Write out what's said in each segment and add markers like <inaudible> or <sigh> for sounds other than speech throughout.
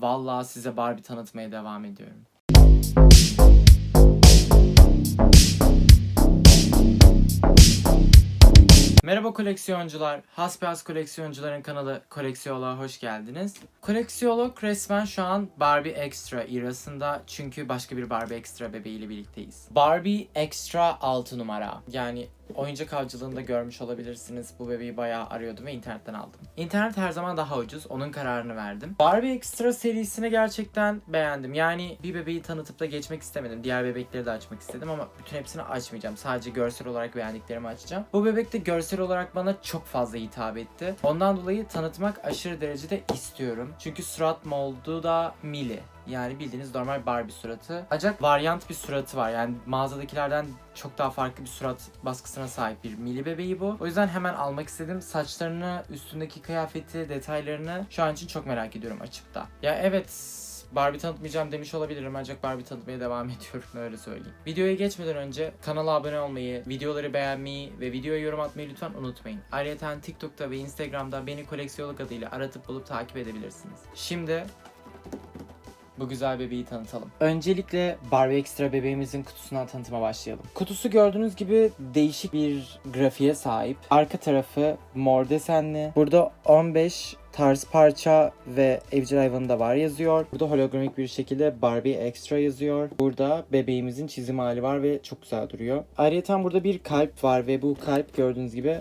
Vallahi size Barbie tanıtmaya devam ediyorum. Merhaba koleksiyoncular. Hasbihas koleksiyoncuların kanalı Koleksiyolog'a hoş geldiniz. Koleksiyolog resmen şu an Barbie Extra irasında çünkü başka bir Barbie Extra bebeğiyle birlikteyiz. Barbie Extra 6 numara. Yani oyuncak avcılığında görmüş olabilirsiniz. Bu bebeği bayağı arıyordum ve internetten aldım. İnternet her zaman daha ucuz. Onun kararını verdim. Barbie Extra serisini gerçekten beğendim. Yani bir bebeği tanıtıp da geçmek istemedim. Diğer bebekleri de açmak istedim ama bütün hepsini açmayacağım. Sadece görsel olarak beğendiklerimi açacağım. Bu bebek de görsel olarak bana çok fazla hitap etti. Ondan dolayı tanıtmak aşırı derecede istiyorum. Çünkü surat moldu da mili. Yani bildiğiniz normal Barbie suratı. Ancak varyant bir suratı var. Yani mağazadakilerden çok daha farklı bir surat baskısına sahip bir mili bebeği bu. O yüzden hemen almak istedim. Saçlarını, üstündeki kıyafeti, detaylarını şu an için çok merak ediyorum açıp da. Ya evet Barbie tanıtmayacağım demiş olabilirim ancak Barbie tanıtmaya devam <laughs> ediyorum öyle söyleyeyim. Videoya geçmeden önce kanala abone olmayı, videoları beğenmeyi ve videoya yorum atmayı lütfen unutmayın. Ayrıca TikTok'ta ve Instagram'da beni koleksiyonluk adıyla aratıp bulup takip edebilirsiniz. Şimdi bu güzel bebeği tanıtalım. Öncelikle Barbie Extra bebeğimizin kutusundan tanıtıma başlayalım. Kutusu gördüğünüz gibi değişik bir grafiğe sahip. Arka tarafı mor desenli. Burada 15 tarz parça ve evcil hayvanı da var yazıyor. Burada hologramik bir şekilde Barbie Extra yazıyor. Burada bebeğimizin çizim hali var ve çok güzel duruyor. Ayrıca burada bir kalp var ve bu kalp gördüğünüz gibi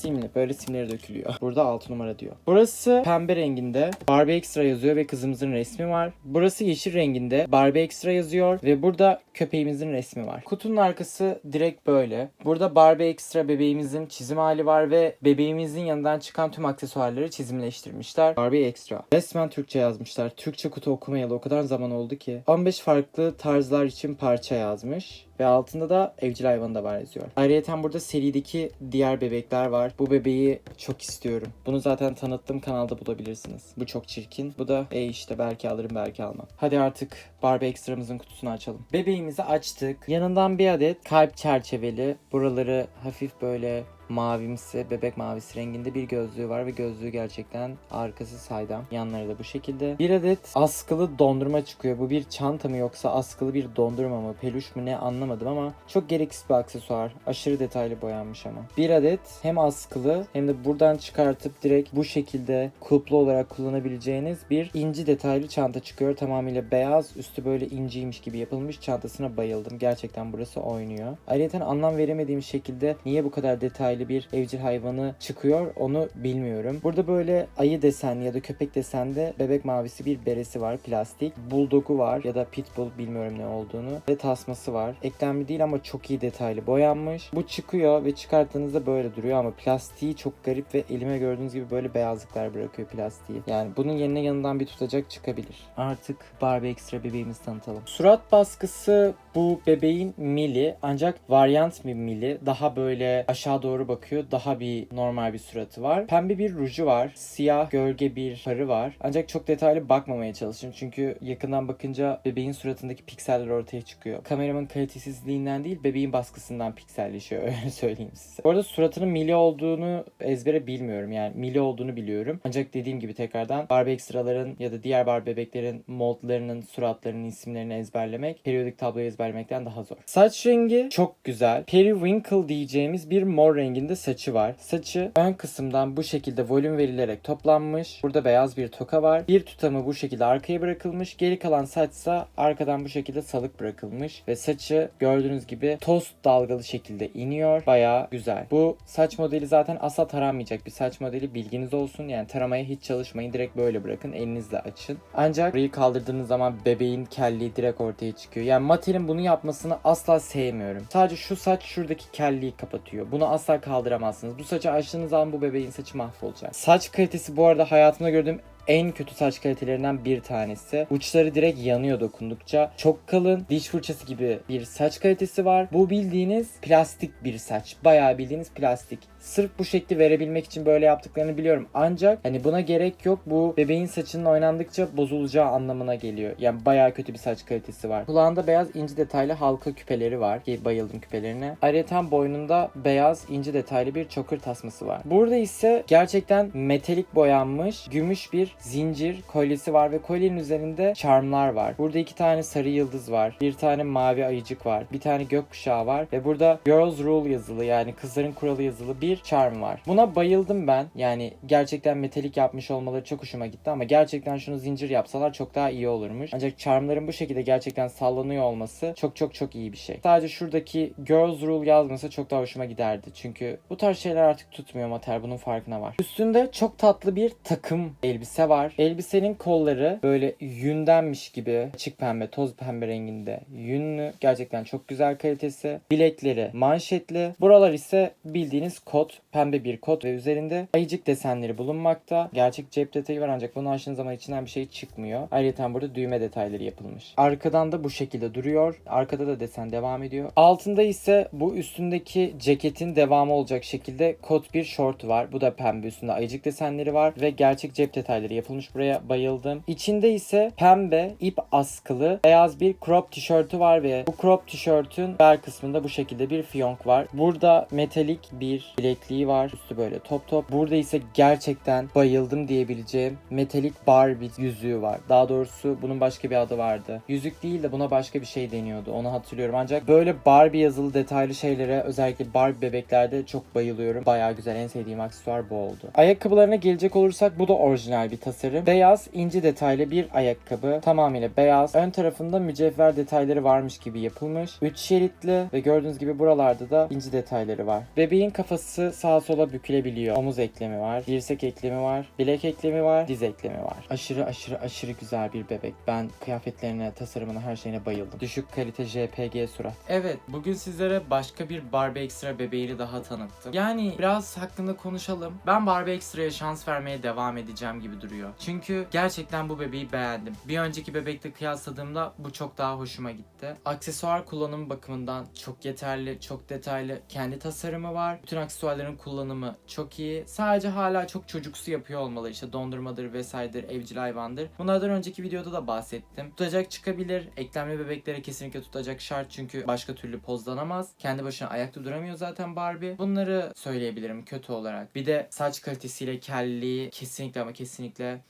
simli. Böyle simleri dökülüyor. Burada 6 numara diyor. Burası pembe renginde Barbie Extra yazıyor ve kızımızın resmi var. Burası yeşil renginde Barbie Extra yazıyor ve burada köpeğimizin resmi var. Kutunun arkası direkt böyle. Burada Barbie Extra bebeğimizin çizim hali var ve bebeğimizin yanından çıkan tüm aksesuarları çizimleştirmişler. Barbie Extra. Resmen Türkçe yazmışlar. Türkçe kutu okumayalı o kadar zaman oldu ki. 15 farklı tarzlar için parça yazmış. Ve altında da evcil hayvanı da var yazıyor. Ayrıca burada serideki diğer bebekler var. Bu bebeği çok istiyorum. Bunu zaten tanıttığım kanalda bulabilirsiniz. Bu çok çirkin. Bu da e işte belki alırım belki almam. Hadi artık Barbie Extra'mızın kutusunu açalım. Bebeğimizi açtık. Yanından bir adet kalp çerçeveli. Buraları hafif böyle mavimsi, bebek mavisi renginde bir gözlüğü var ve gözlüğü gerçekten arkası saydam. Yanları da bu şekilde. Bir adet askılı dondurma çıkıyor. Bu bir çanta mı yoksa askılı bir dondurma mı, peluş mu ne anlamadım ama çok gereksiz bir aksesuar. Aşırı detaylı boyanmış ama. Bir adet hem askılı hem de buradan çıkartıp direkt bu şekilde kulplu olarak kullanabileceğiniz bir inci detaylı çanta çıkıyor. Tamamıyla beyaz, üstü böyle inciymiş gibi yapılmış. Çantasına bayıldım. Gerçekten burası oynuyor. Ayrıca anlam veremediğim şekilde niye bu kadar detaylı bir evcil hayvanı çıkıyor onu bilmiyorum. Burada böyle ayı desenli ya da köpek desende bebek mavisi bir beresi var plastik. Bulldog'u var ya da pitbull bilmiyorum ne olduğunu ve tasması var. Eklemli değil ama çok iyi detaylı boyanmış. Bu çıkıyor ve çıkarttığınızda böyle duruyor ama plastiği çok garip ve elime gördüğünüz gibi böyle beyazlıklar bırakıyor plastiği. Yani bunun yerine yanından bir tutacak çıkabilir. Artık Barbie Extra bebeğimizi tanıtalım. Surat baskısı bu bebeğin mili ancak varyant bir mili. Daha böyle aşağı doğru bakıyor. Daha bir normal bir suratı var. Pembe bir ruju var. Siyah gölge bir farı var. Ancak çok detaylı bakmamaya çalışın. Çünkü yakından bakınca bebeğin suratındaki pikseller ortaya çıkıyor. Kameramın kalitesizliğinden değil bebeğin baskısından pikselleşiyor <laughs> öyle söyleyeyim size. Bu arada suratının mili olduğunu ezbere bilmiyorum. Yani mili olduğunu biliyorum. Ancak dediğim gibi tekrardan Barbie ekstraların ya da diğer Barbie bebeklerin moldlarının suratlarının isimlerini ezberlemek periyodik tabloyu ezberlemekten daha zor. Saç rengi çok güzel. Periwinkle diyeceğimiz bir mor renginde saçı var. Saçı ön kısımdan bu şekilde volüm verilerek toplanmış. Burada beyaz bir toka var. Bir tutamı bu şekilde arkaya bırakılmış. Geri kalan saçsa arkadan bu şekilde salık bırakılmış. Ve saçı gördüğünüz gibi tost dalgalı şekilde iniyor. Baya güzel. Bu saç modeli zaten asla taranmayacak bir saç modeli bilginiz olsun. Yani taramaya hiç çalışmayın. Direkt böyle bırakın. Elinizle açın. Ancak burayı kaldırdığınız zaman bebeğin kelliği direkt ortaya çıkıyor. Yani Mattel'in bunu yapmasını asla sevmiyorum. Sadece şu saç şuradaki kelliği kapatıyor. Bunu asla kaldıramazsınız. Bu saçı açtığınız zaman bu bebeğin saçı mahvolacak. Saç kalitesi bu arada hayatımda gördüğüm en kötü saç kalitelerinden bir tanesi. Uçları direkt yanıyor dokundukça. Çok kalın, diş fırçası gibi bir saç kalitesi var. Bu bildiğiniz plastik bir saç. Bayağı bildiğiniz plastik. Sırf bu şekli verebilmek için böyle yaptıklarını biliyorum. Ancak hani buna gerek yok. Bu bebeğin saçının oynandıkça bozulacağı anlamına geliyor. Yani bayağı kötü bir saç kalitesi var. Kulağında beyaz inci detaylı halka küpeleri var. Ki bayıldım küpelerine. Ayrıca boynunda beyaz inci detaylı bir çokır tasması var. Burada ise gerçekten metalik boyanmış gümüş bir zincir kolyesi var ve kolyenin üzerinde charmlar var. Burada iki tane sarı yıldız var. Bir tane mavi ayıcık var. Bir tane gökkuşağı var ve burada Girls Rule yazılı yani kızların kuralı yazılı bir charm var. Buna bayıldım ben. Yani gerçekten metalik yapmış olmaları çok hoşuma gitti ama gerçekten şunu zincir yapsalar çok daha iyi olurmuş. Ancak charmların bu şekilde gerçekten sallanıyor olması çok çok çok iyi bir şey. Sadece şuradaki Girls Rule yazması çok daha hoşuma giderdi. Çünkü bu tarz şeyler artık tutmuyor Mater bunun farkına var. Üstünde çok tatlı bir takım elbise var. Elbisenin kolları böyle yündenmiş gibi açık pembe, toz pembe renginde yünlü. Gerçekten çok güzel kalitesi. Bilekleri manşetli. Buralar ise bildiğiniz kot, pembe bir kot ve üzerinde ayıcık desenleri bulunmakta. Gerçek cep detayı var ancak bunu açtığınız zaman içinden bir şey çıkmıyor. Ayrıca burada düğme detayları yapılmış. Arkadan da bu şekilde duruyor. Arkada da desen devam ediyor. Altında ise bu üstündeki ceketin devamı olacak şekilde kot bir short var. Bu da pembe üstünde ayıcık desenleri var ve gerçek cep detayları yapılmış. Buraya bayıldım. İçinde ise pembe ip askılı beyaz bir crop tişörtü var ve bu crop tişörtün bel kısmında bu şekilde bir fiyonk var. Burada metalik bir bilekliği var. Üstü böyle top top. Burada ise gerçekten bayıldım diyebileceğim metalik Barbie yüzüğü var. Daha doğrusu bunun başka bir adı vardı. Yüzük değil de buna başka bir şey deniyordu. Onu hatırlıyorum. Ancak böyle Barbie yazılı detaylı şeylere özellikle Barbie bebeklerde çok bayılıyorum. Bayağı güzel. En sevdiğim aksesuar bu oldu. Ayakkabılarına gelecek olursak bu da orijinal bir tasarım. Beyaz inci detaylı bir ayakkabı. Tamamıyla beyaz. Ön tarafında mücevher detayları varmış gibi yapılmış. 3 şeritli ve gördüğünüz gibi buralarda da inci detayları var. Bebeğin kafası sağa sola bükülebiliyor. Omuz eklemi var. Dirsek eklemi var. Bilek eklemi var. Diz eklemi var. Aşırı aşırı aşırı güzel bir bebek. Ben kıyafetlerine, tasarımına, her şeyine bayıldım. Düşük kalite JPG surat. Evet, bugün sizlere başka bir Barbie Extra bebeğini daha tanıttım. Yani biraz hakkında konuşalım. Ben Barbie Extra'ya şans vermeye devam edeceğim gibi duruyor. Çünkü gerçekten bu bebeği beğendim. Bir önceki bebekle kıyasladığımda bu çok daha hoşuma gitti. Aksesuar kullanımı bakımından çok yeterli, çok detaylı. Kendi tasarımı var. Bütün aksesuarların kullanımı çok iyi. Sadece hala çok çocuksu yapıyor olmalı. İşte dondurmadır vesairedir, evcil hayvandır. Bunlardan önceki videoda da bahsettim. Tutacak çıkabilir. Eklemli bebeklere kesinlikle tutacak şart çünkü başka türlü pozlanamaz. Kendi başına ayakta duramıyor zaten Barbie. Bunları söyleyebilirim kötü olarak. Bir de saç kalitesiyle kelliği kesinlikle ama kesinlikle there.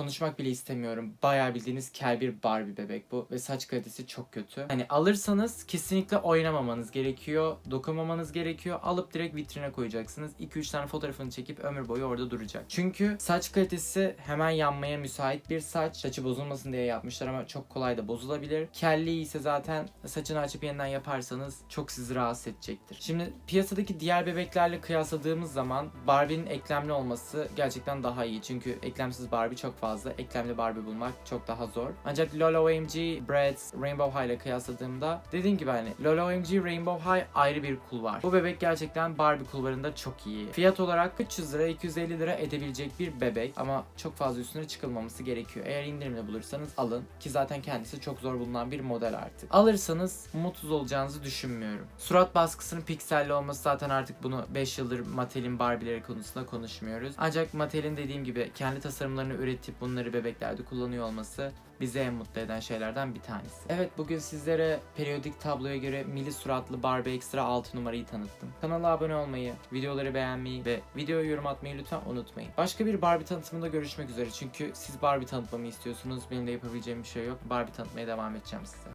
Konuşmak bile istemiyorum. Bayağı bildiğiniz kel bir Barbie bebek bu ve saç kalitesi çok kötü. Hani alırsanız kesinlikle oynamamanız gerekiyor, dokunmamanız gerekiyor. Alıp direkt vitrine koyacaksınız. 2-3 tane fotoğrafını çekip ömür boyu orada duracak. Çünkü saç kalitesi hemen yanmaya müsait bir saç. Saçı bozulmasın diye yapmışlar ama çok kolay da bozulabilir. Kelliği ise zaten saçını açıp yeniden yaparsanız çok sizi rahatsız edecektir. Şimdi piyasadaki diğer bebeklerle kıyasladığımız zaman Barbie'nin eklemli olması gerçekten daha iyi. Çünkü eklemsiz Barbie çok fazla. Eklemli Barbie bulmak çok daha zor. Ancak Lola OMG, Bratz, Rainbow High ile kıyasladığımda dediğim gibi hani Lola OMG, Rainbow High ayrı bir kulvar. Bu bebek gerçekten Barbie kulvarında çok iyi. Fiyat olarak 300 lira 250 lira edebilecek bir bebek ama çok fazla üstüne çıkılmaması gerekiyor. Eğer indirimli bulursanız alın ki zaten kendisi çok zor bulunan bir model artık. Alırsanız mutsuz olacağınızı düşünmüyorum. Surat baskısının pikselli olması zaten artık bunu 5 yıldır Mattel'in Barbie'leri konusunda konuşmuyoruz. Ancak Mattel'in dediğim gibi kendi tasarımlarını üretip bunları bebeklerde kullanıyor olması bizi en mutlu eden şeylerden bir tanesi. Evet bugün sizlere periyodik tabloya göre mili suratlı Barbie Extra 6 numarayı tanıttım. Kanala abone olmayı, videoları beğenmeyi ve videoya yorum atmayı lütfen unutmayın. Başka bir Barbie tanıtımında görüşmek üzere çünkü siz Barbie tanıtmamı istiyorsunuz. Benim de yapabileceğim bir şey yok. Barbie tanıtmaya devam edeceğim size.